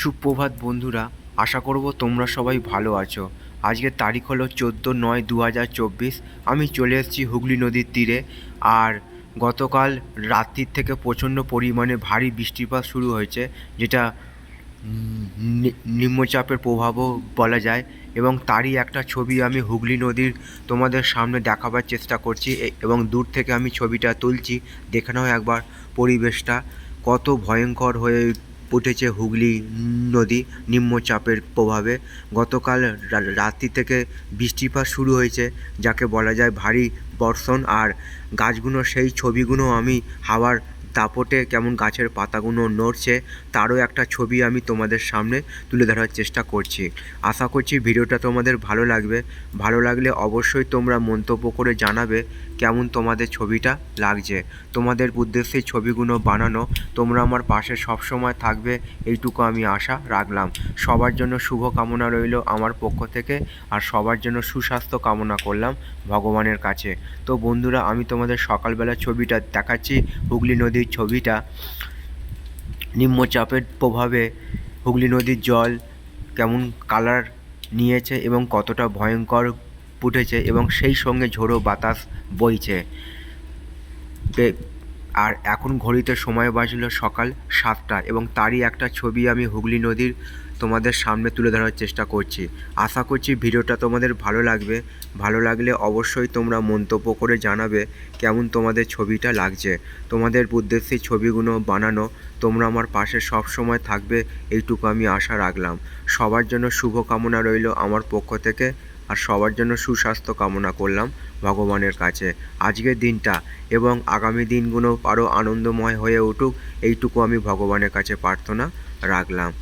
সুপ্রভাত বন্ধুরা, আশা করব তোমরা সবাই ভালো আছো। আজকের তারিখ হলো চোদ্দ নয় দু হাজার চব্বিশ। আমি চলে এসেছি হুগলি নদীর তীরে আর গতকাল রাত্রির থেকে প্রচণ্ড পরিমাণে ভারী বৃষ্টিপাত শুরু হয়েছে, যেটা নিম্নচাপের প্রভাবও বলা যায় এবং তারই একটা ছবি আমি হুগলি নদীর তোমাদের সামনে দেখাবার চেষ্টা করছি এবং দূর থেকে আমি ছবিটা তুলছি। দেখে নাও একবার পরিবেশটা, কত ভয়ঙ্কর হয়ে উঠেছে হুগলি নদী নিম্নচাপের প্রভাবে। গতকাল রাত্রি থেকে বৃষ্টিপাত শুরু হয়েছে, যাকে বলা যায় ভারী বর্ষণ। আর গাছগুলো, সেই ছবিগুলো আমি হাওয়ার দাপটে কেমন গাছের পাতাগুলো নড়ছে, তারও একটা ছবি আমি তোমাদের সামনে তুলে ধরার চেষ্টা করছি। আশা করছি ভিডিওটা তোমাদের ভালো লাগবে। ভালো লাগলে অবশ্যই তোমরা মন্তব্য করে জানাবে কেমন তোমাদের ছবিটা লাগছে। তোমাদের উদ্দেশ্যে ছবিগুলো বানানো, তোমরা আমার পাশে সবসময় থাকবে এইটুকু আমি আশা রাখলাম। সবার জন্য শুভ কামনা রইল আমার পক্ষ থেকে আর সবার জন্য সুস্বাস্থ্য কামনা করলাম ভগবানের কাছে। তো বন্ধুরা, আমি তোমাদের সকালবেলা ছবিটা দেখাচ্ছি হুগলি নদীর ছবিটা নিম্নচাপের প্রভাবে হুগলি নদীর জল কেমন কালার নিয়েছে এবং কতটা ভয়ঙ্কর ফুটেছে এবং সেই সঙ্গে ঝোড়ো বাতাস বইছে। আর এখন ঘড়িতে সময় বাজলো সকাল সাতটা এবং তারই একটা ছবি আমি হুগলি নদীর তোমাদের সামনে তুলে ধরার চেষ্টা করছি। আশা করছি ভিডিওটা তোমাদের ভালো লাগবে। ভালো লাগলে অবশ্যই তোমরা মন্তব্য করে জানাবে কেমন তোমাদের ছবিটা লাগছে। তোমাদের উদ্দেশ্যে ছবিগুলো বানানো তোমরা আমার পাশে সব সময় থাকবে এইটুকু আমি আশা রাখলাম। সবার জন্য শুভ কামনা রইল আমার পক্ষ থেকে। আর সবার জন্য সুস্বাস্থ্য কামনা করলাম ভগবানের কাছে। আজকের দিনটা এবং আগামী দিনগুলো আরও আনন্দময় হয়ে উঠুক, এইটুকু আমি ভগবানের কাছে প্রার্থনা রাখলাম।